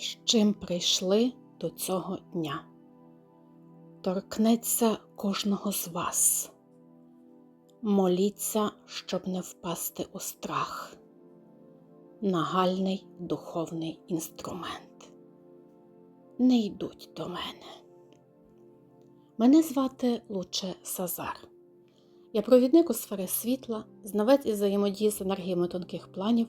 з чим прийшли до цього дня. Торкнеться кожного з вас. Моліться, щоб не впасти у страх. Нагальний духовний інструмент. Не йдуть до мене. Мене звати Луче Сазар. Я провідник у сфери світла, знавець із взаємодії з енергіями тонких планів,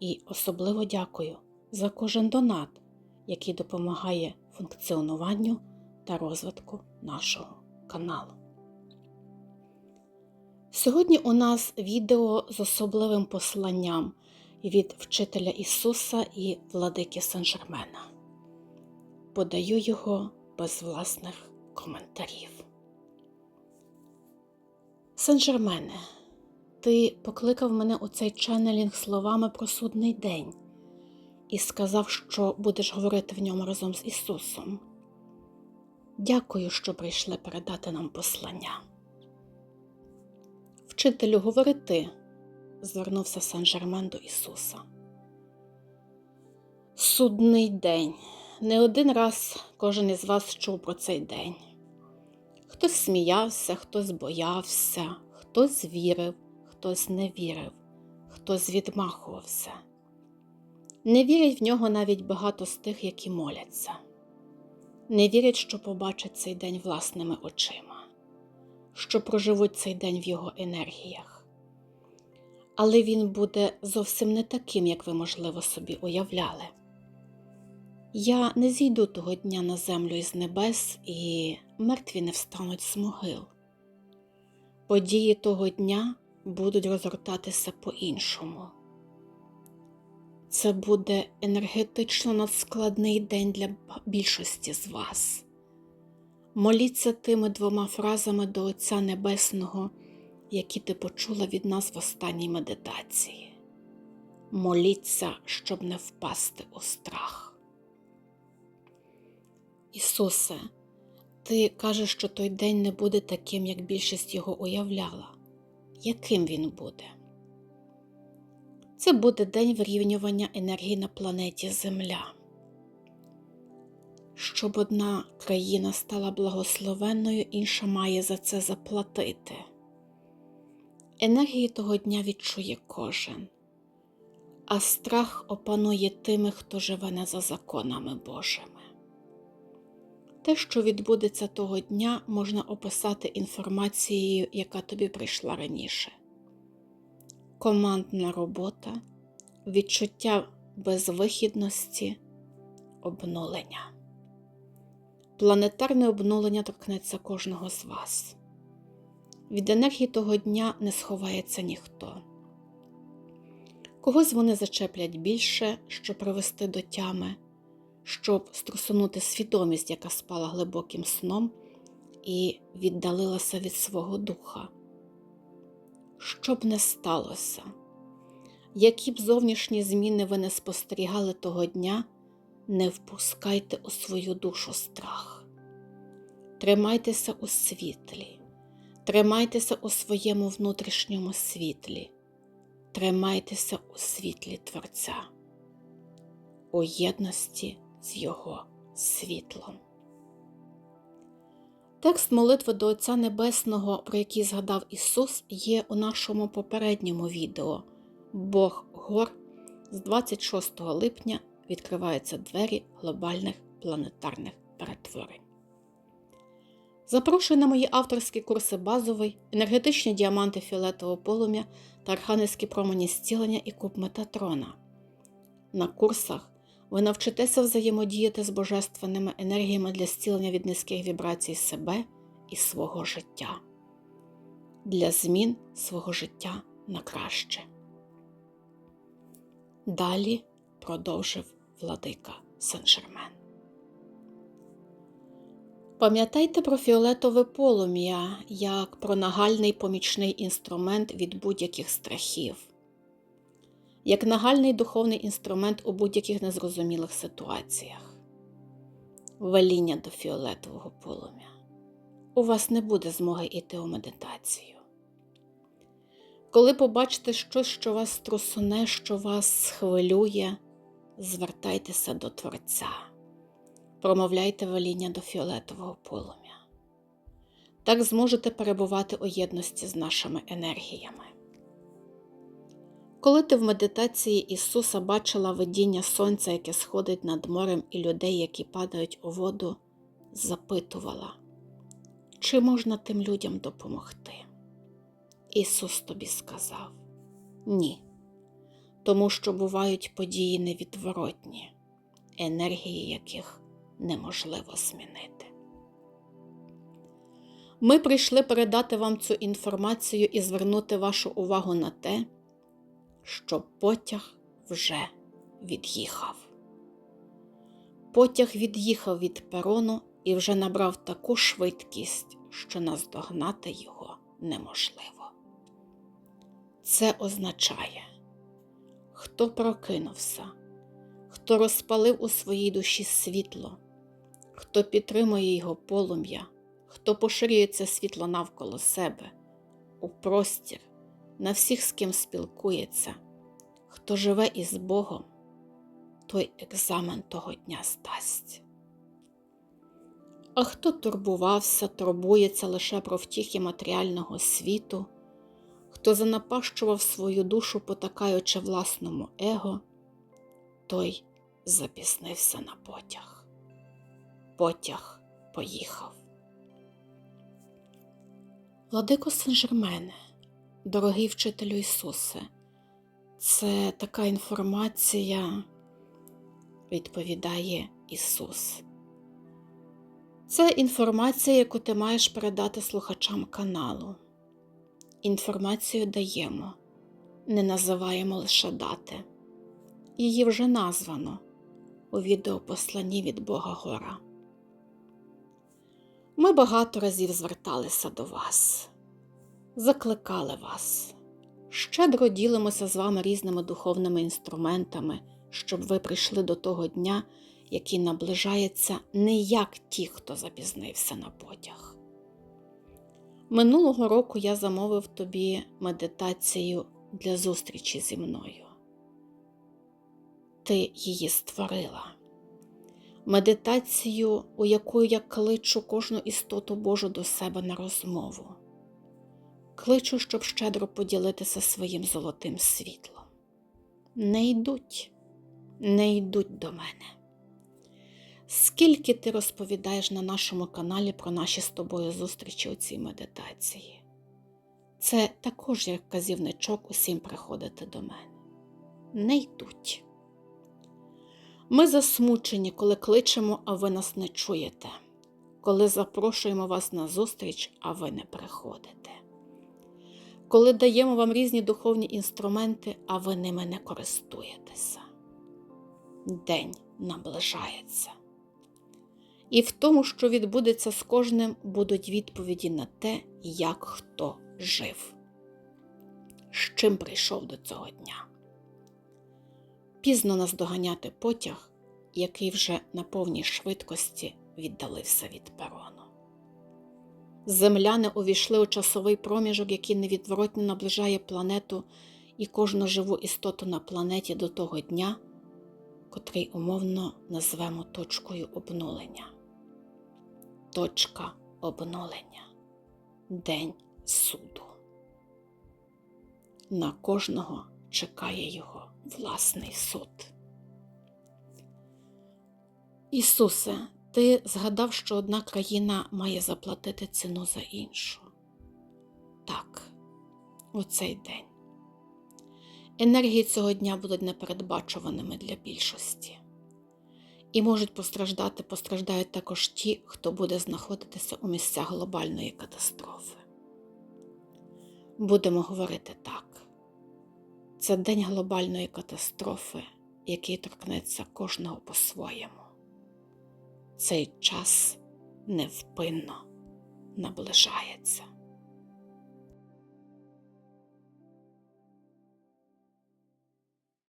і особливо дякую за кожен донат, який допомагає функціонуванню та розвитку нашого каналу. Сьогодні у нас відео з особливим посланням від вчителя Ісуса і владики Сен-Жермена. Подаю його без власних коментарів. Сен-Жермене, ти покликав мене у цей ченнелінг словами про судний день і сказав, що будеш говорити в ньому разом з Ісусом. Дякую, що прийшли передати нам послання. Вчителю, говори ти, звернувся Сен-Жермен до Ісуса. Судний день. Не один раз кожен із вас чув про цей день. Хтось сміявся, хтось боявся, хтось вірив, хтось не вірив, хтось відмахувався. Не вірять в нього навіть багато з тих, які моляться, не вірять, що побачать цей день власними очима, що проживуть цей день в його енергіях. Але він буде зовсім не таким, як ви, можливо, собі уявляли. Я не зійду того дня на землю із небес, і мертві не встануть з могил. Події того дня будуть розгортатися по-іншому. Це буде енергетично надскладний день для більшості з вас. Моліться тими двома фразами до Отця Небесного, які ти почула від нас в останній медитації. Моліться, щоб не впасти у страх. Ісусе, Ти кажеш, що той день не буде таким, як більшість його уявляла. Яким він буде? Це буде день вирівнювання енергії на планеті Земля. Щоб одна країна стала благословенною, інша має за це заплатити. Енергії того дня відчує кожен, а страх опанує тими, хто живе не за законами Божими. Те, що відбудеться того дня, можна описати інформацією, яка тобі прийшла раніше. Командна робота, відчуття безвихідності, обнулення. Планетарне обнулення торкнеться кожного з вас. Від енергії того дня не сховається ніхто. Когось вони зачеплять більше, щоб привести до тями щоб струсунути свідомість, яка спала глибоким сном, і віддалилася від свого духа. Що б не сталося, які б зовнішні зміни ви не спостерігали того дня, не впускайте у свою душу страх. Тримайтеся у світлі, тримайтеся у своєму внутрішньому світлі, тримайтеся у світлі Творця, у єдності з Його світлом. Текст молитви до Отця Небесного, про який згадав Ісус, є у нашому попередньому відео Бог гор з 26 липня відкриваються двері глобальних планетарних перетворень. Запрошую на мої авторські курси базовий, енергетичні діаманти фіолетового полум'я та архангельські промені зцілення і куб Метатрона. На курсах ви навчитеся взаємодіяти з божественними енергіями для зцілення від низьких вібрацій себе і свого життя, для змін свого життя на краще. Далі продовжив владика Сен-Жермен. Пам'ятайте про фіолетове полум'я як про нагальний помічний інструмент від будь-яких страхів, як нагальний духовний інструмент у будь-яких незрозумілих ситуаціях. Веління до фіолетового полум'я. У вас не буде змоги йти у медитацію. Коли побачите щось, що вас трусуне, що вас схвилює, звертайтеся до Творця, промовляйте веління до фіолетового полум'я. Так зможете перебувати у єдності з нашими енергіями. Коли ти в медитації Ісуса бачила видіння сонця, яке сходить над морем, і людей, які падають у воду, запитувала, чи можна тим людям допомогти? Ісус тобі сказав ні, тому що бувають події невідворотні, енергії яких неможливо змінити. Ми прийшли передати вам цю інформацію і звернути вашу увагу на те, що потяг вже від'їхав. Потяг від'їхав від перону і вже набрав таку швидкість, що наздогнати його неможливо. Це означає, хто прокинувся, хто розпалив у своїй душі світло, хто підтримує його полум'я, хто поширює це світло навколо себе, у простір, на всіх, з ким спілкується, хто живе із Богом, той екзамен того дня здасть. А хто турбувався, турбується лише про втіхи матеріального світу, хто занапащував свою душу, потакаючи власному его, той запізнився на потяг. Потяг поїхав. Владико Сен-Жермене, дорогий вчителю Ісусе, це така інформація, відповідає Ісус. Це інформація, яку ти маєш передати слухачам каналу. Інформацію даємо, не називаємо лише дати. Її вже названо у відеопосланні від Бога Гора. Ми багато разів зверталися до вас, закликали вас, щедро ділимося з вами різними духовними інструментами, щоб ви прийшли до того дня, який наближається не як ті, хто запізнився на потяг. Минулого року я замовив тобі медитацію для зустрічі зі мною. Ти її створила. Медитацію, у яку я кличу кожну істоту Божу до себе на розмову. Кличу, щоб щедро поділитися своїм золотим світлом. Не йдуть, не йдуть до мене. Скільки ти розповідаєш на нашому каналі про наші з тобою зустрічі у цій медитації? Це також як казівничок усім приходити до мене. Не йдуть. Ми засмучені, коли кличемо, а ви нас не чуєте, коли запрошуємо вас на зустріч, а ви не приходите, коли даємо вам різні духовні інструменти, а ви ними не користуєтеся. День наближається. І в тому, що відбудеться з кожним, будуть відповіді на те, як хто жив, з чим прийшов до цього дня. Пізно наздоганяти потяг, який вже на повній швидкості віддалився від перону. Земляни увійшли у часовий проміжок, який невідворотно наближає планету і кожну живу істоту на планеті до того дня, котрий умовно назвемо точкою обнулення. Точка обнулення. День суду. На кожного чекає його власний суд. Ісусе, ти згадав, що одна країна має заплатити ціну за іншу. Так, у цей день. Енергії цього дня будуть непередбачуваними для більшості. І можуть постраждати, постраждають також ті, хто буде знаходитися у місцях глобальної катастрофи. Будемо говорити так. Це день глобальної катастрофи, який торкнеться кожного по-своєму. Цей час невпинно наближається.